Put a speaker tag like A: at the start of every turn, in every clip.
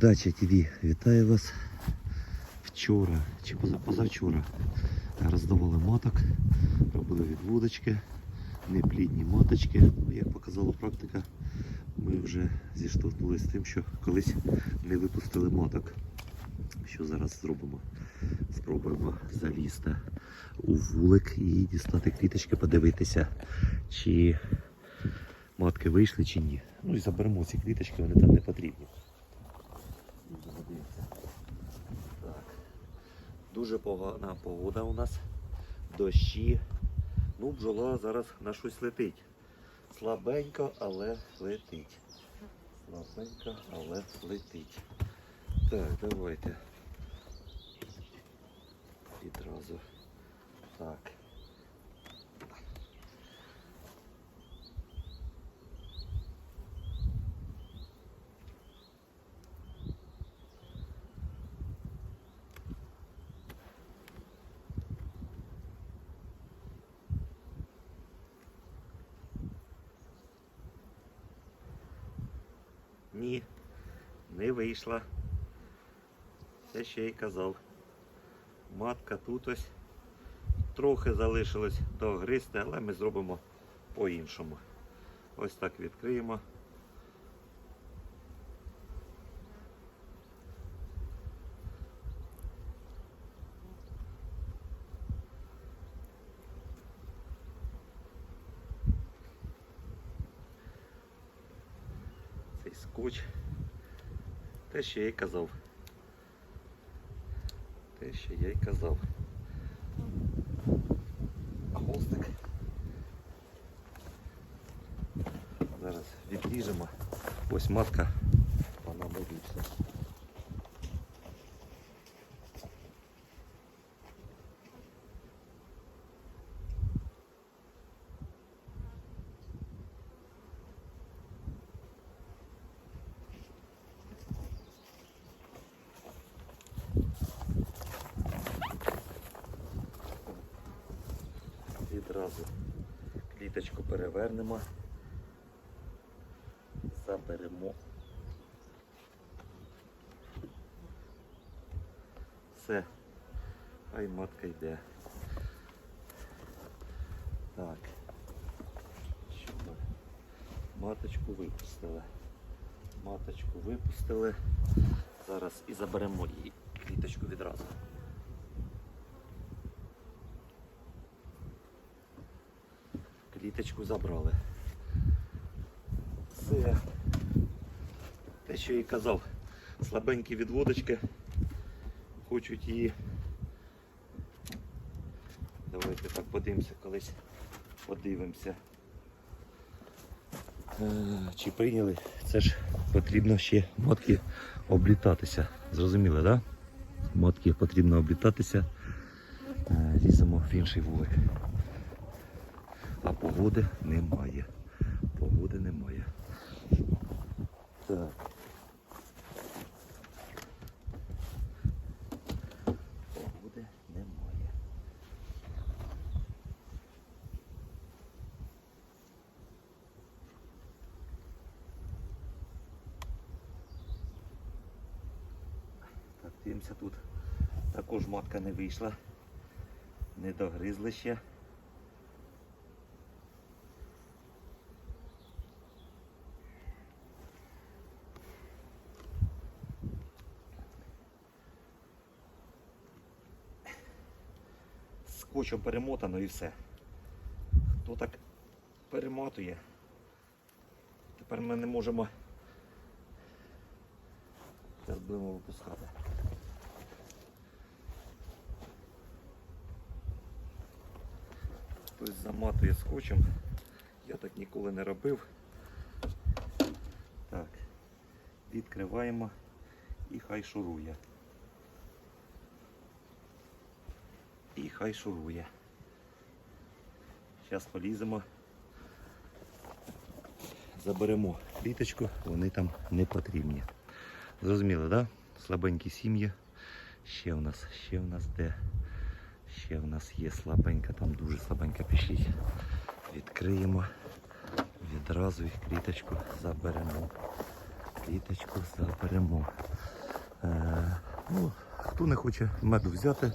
A: Дача ТВ вітаю вас. Вчора чи позавчора роздавали маток, робили відводочки, неплідні маточки. Ну, Як показала практика, ми вже зіштовхнулися з тим, що колись не випустили маток. Що зараз зробимо? Спробуємо залізти у вулик і дістати квіточки, подивитися, чи матки вийшли чи ні. Ну і заберемо ці квіточки, вони там не потрібні. Так. Дуже погана погода у нас. Дощі. Ну, бджола зараз на щось летить. Слабенько, але летить. Слабенько, але летить. Так, давайте. Відразу. Так. Ні, не вийшла. Це ще й казав. Матка тут ось трохи залишилось догризти, але ми зробимо по-іншому. Ось так відкриємо. Скотч. Те, що я й казав. Те, що я й казав. Холстик. Зараз відріжемо. Ось матка. Вона вибився. Відразу кліточку перевернемо. Заберемо. Все. Хай матка йде. Так. Що ми? Маточку випустили. Маточку випустили. Зараз і заберемо її кліточку відразу. Кліточку забрали. Це те, що я і казав. Слабенькі відводочки. Хочуть її. Давайте так подивимося колись. Подивимося. Е, Чи прийняли? Це ж потрібно ще мотки облітатися. Зрозуміли? Да? Мотки потрібно облітатися. Е, Ліземо в інший вулик. А погоди немає. Погоди немає. Так. Погоди немає. Так, дивимося тут. Також матка не вийшла. Не догризли ще. Скотчем перемотано і все. Хто так перемотує? Тепер ми не можемо. Зараз будемо випускати. Хтось заматує скотчем. Я так ніколи не робив. Так, відкриваємо і хай шурує. Хай шурує. Зараз поліземо, заберемо кліточку, вони там не потрібні. Зрозуміло? Да? Слабенькі сім'ї. Ще у нас, ще у нас де? Ще у нас є слабенька, там дуже слабенька пішліть. Відкриємо. Відразу їх кліточку заберемо. Кліточку заберемо. Ну, хто не хоче меду взяти, е,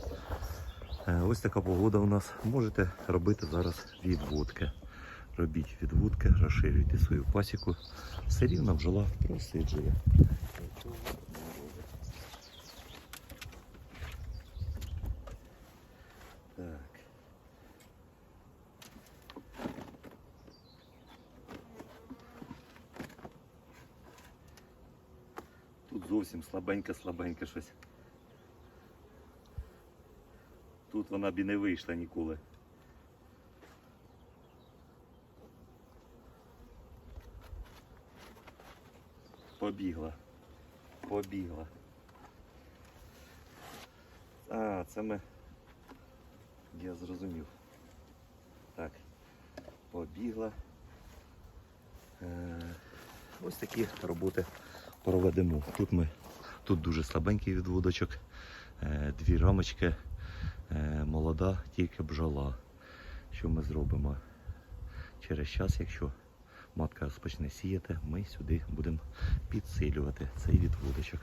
A: ось така погода у нас. Можете робити зараз відводки. Робіть відводки, розширюйте свою пасіку. Все рівно бджола просиджує. Тут зовсім слабеньке-слабеньке щось. Тут вона б і не вийшла ніколи. Побігла. Побігла. А, це ми. Я зрозумів. Так. Побігла. Е, ось такі роботи проведемо. Тут ми тут дуже слабенький відводочок, е, дві рамочки, молода, тільки бджола. Що ми зробимо? Через час, якщо матка розпочне сіяти, ми сюди будемо підсилювати цей відводочок.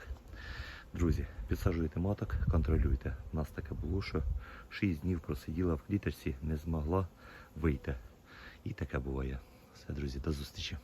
A: Друзі, підсаджуйте маток, контролюйте. У нас таке було, що 6 днів просиділа в кліточці, не змогла вийти. І таке буває. Все, друзі, до зустрічі.